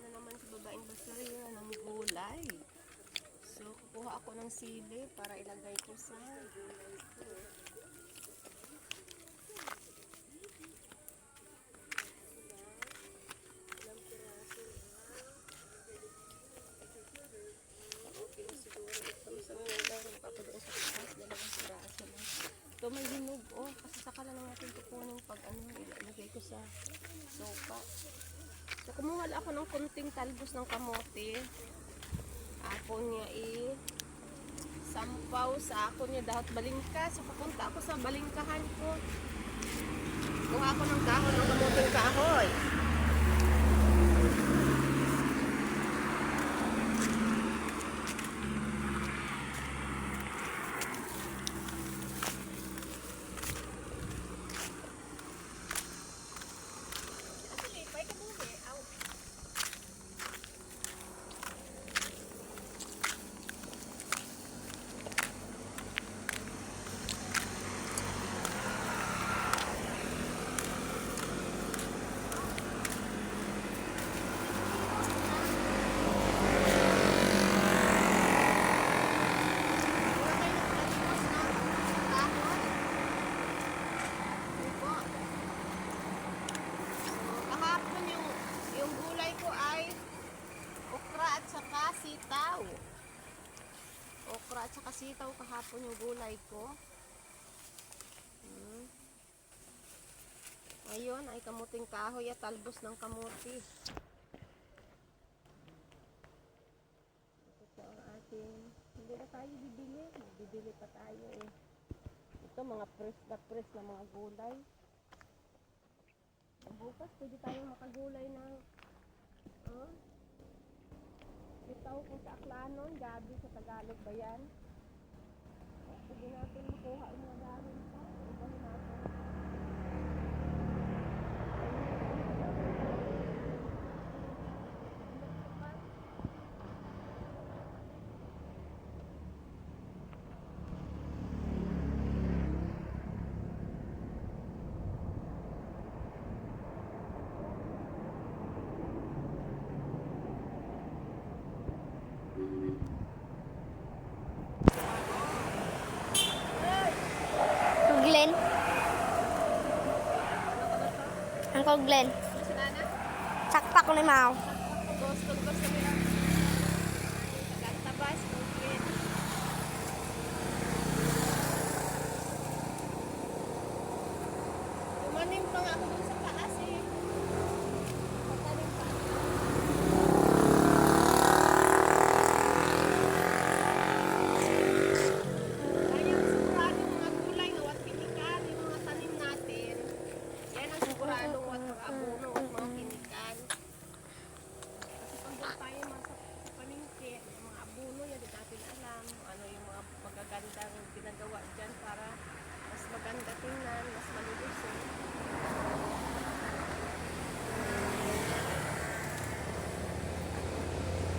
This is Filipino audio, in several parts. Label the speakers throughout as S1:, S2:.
S1: na naman sa babaeng basurira ng gulay. So, kukuha ako ng sili para ilagay ko sa gulay ko. Na. Ito may hinog. Oh, kasi saka lang natin kukunin pag ano, ilagay ko sa sopa. So, kumuha lang ako ng kunting talbos ng kamote. Ako niya i sampaw sa ako niya dapat balingka. So, papunta ako sa balingkahan ko. Kuha ako ng dahon ng kamoting kahoy. Actually, pwede ka bumi. Aw. Wala kayo nagtalimos ng dahon? Opo. So, kahapon yung, yung gulay ko ay okra at saka sitaw. Okra at saka sitaw kahapon yung gulay ko. Hmm. Ngayon ay kamuting kahoy at talbos ng kamuti. Ito po ang ating, hindi na tayo bibili. Bibili pa tayo eh. Ito mga press na press na mga gulay. Bukas pwede tayong makagulay Aklanon, gabi sa Tagalog ba yan? Pwede natin makuha yung mga Si Nana?
S2: Sakpak ni Mao.
S1: Gusto ko sa mga Tagantabas, mungkin. Umanim pa nga ako dun sa taas eh. Patanim pa. Kaya ang sigurado yung mga gulay na wat kinikan, yung mga tanim natin. Yan ang sigurado wat mga abono at mga kinikan. Kasi pag doon tayo mga sa, sa palengke, yung mga abuno yan, di natin alam ano yung mga magagandang ginagawa dyan para mas maganda tingnan, mas malulusog.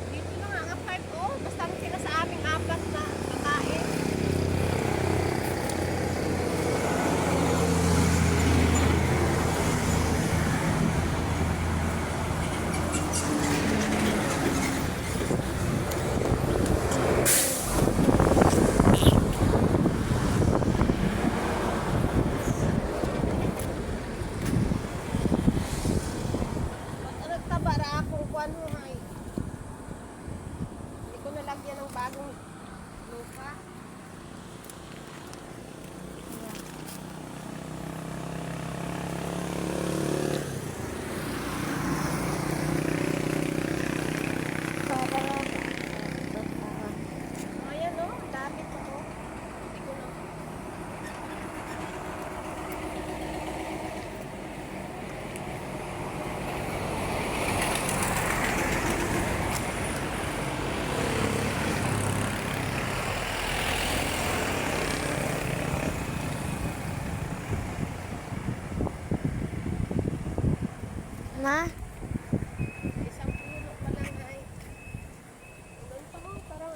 S1: Dito lang ang five oh, basta sila sa aming apat na kakain. At nagtaba kuwan ho hay. Hindi ko nalagyan ng bagong lupa. Ayan no, ang dami pa ko. Hindi ko na.
S2: Na?
S1: Isang puno pa lang ay. Hanggang pa ho, parang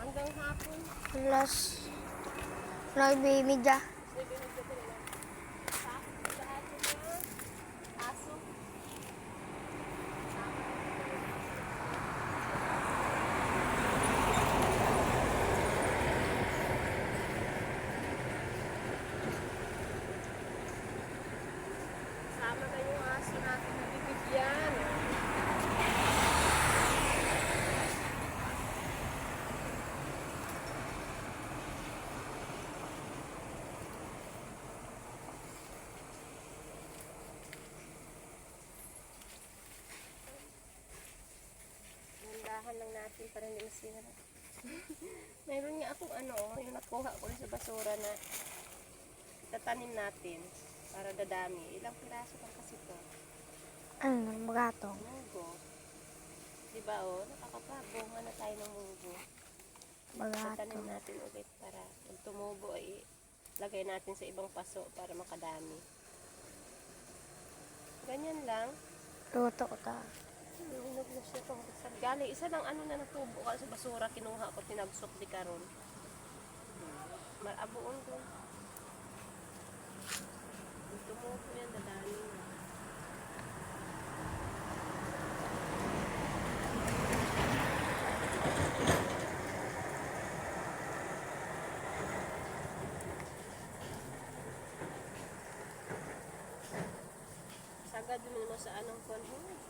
S1: hanggang hapon.
S2: Plus, nagbibidya.
S1: Sabi na ko natin para hindi masira. Mayroon nga akong ano, yung nakuha ko sa basura na tatanim natin para dadami. Ilang piraso lang kasi to.
S2: Ano, bagatong.
S1: Munggo. Di ba oh, nakakapabunga na tayo ng munggo. Tatanim
S2: Bagatong.
S1: natin ulit para pag tumubo ay lagay natin sa ibang paso para makadami. Ganyan lang.
S2: Luto ko ta.
S1: Hinog na siya itong sa Galing, isa lang ano na natubo ka sa basura, kinuha ko, tinagsok di karon. Marabuon ko. Yung tumubo yan, dadami na. Mo sa anong kon. Oh,